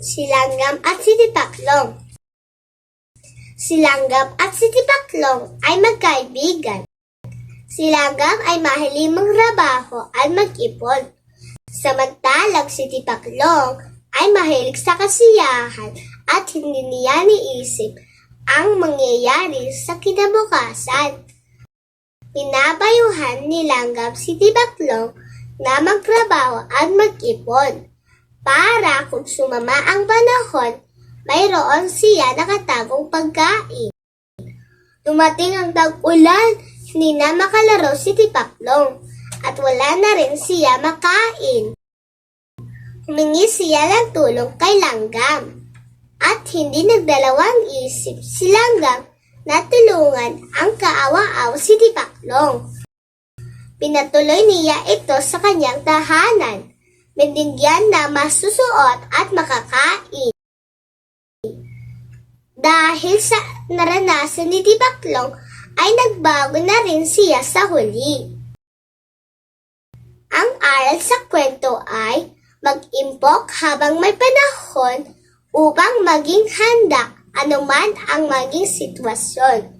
si Langgam at si Tipaklong. Si Langgam at si Tipaklong ay magkaibigan. Si Langgam ay mahilig magtrabaho at mag-ipon. Samantalang si Tipaklong ay mahilig sa kasiyahan at hindi niya niisip ang mangyayari sa kinabukasan. Pinabayuhan ni Langgam si Tipaklong na magtrabaho at mag-ipon para kung sumama ang panahon, mayroon siya nakatagong pagkain. Dumating ang tag-ulan, hindi na makalaro si Tipaklong at wala na rin siya makain. Humingi siya ng tulong kay Langgam at hindi nagdalawang isip si Langgam na tulungan ang kaawa-aw si Tipaklong. Pinatuloy niya ito sa kanyang tahanan binigyan na masusuot at makakain. Dahil sa naranasan ni Tibaklong ay nagbago na rin siya sa huli. Ang aral sa kwento ay mag-impok habang may panahon upang maging handa anuman ang maging sitwasyon.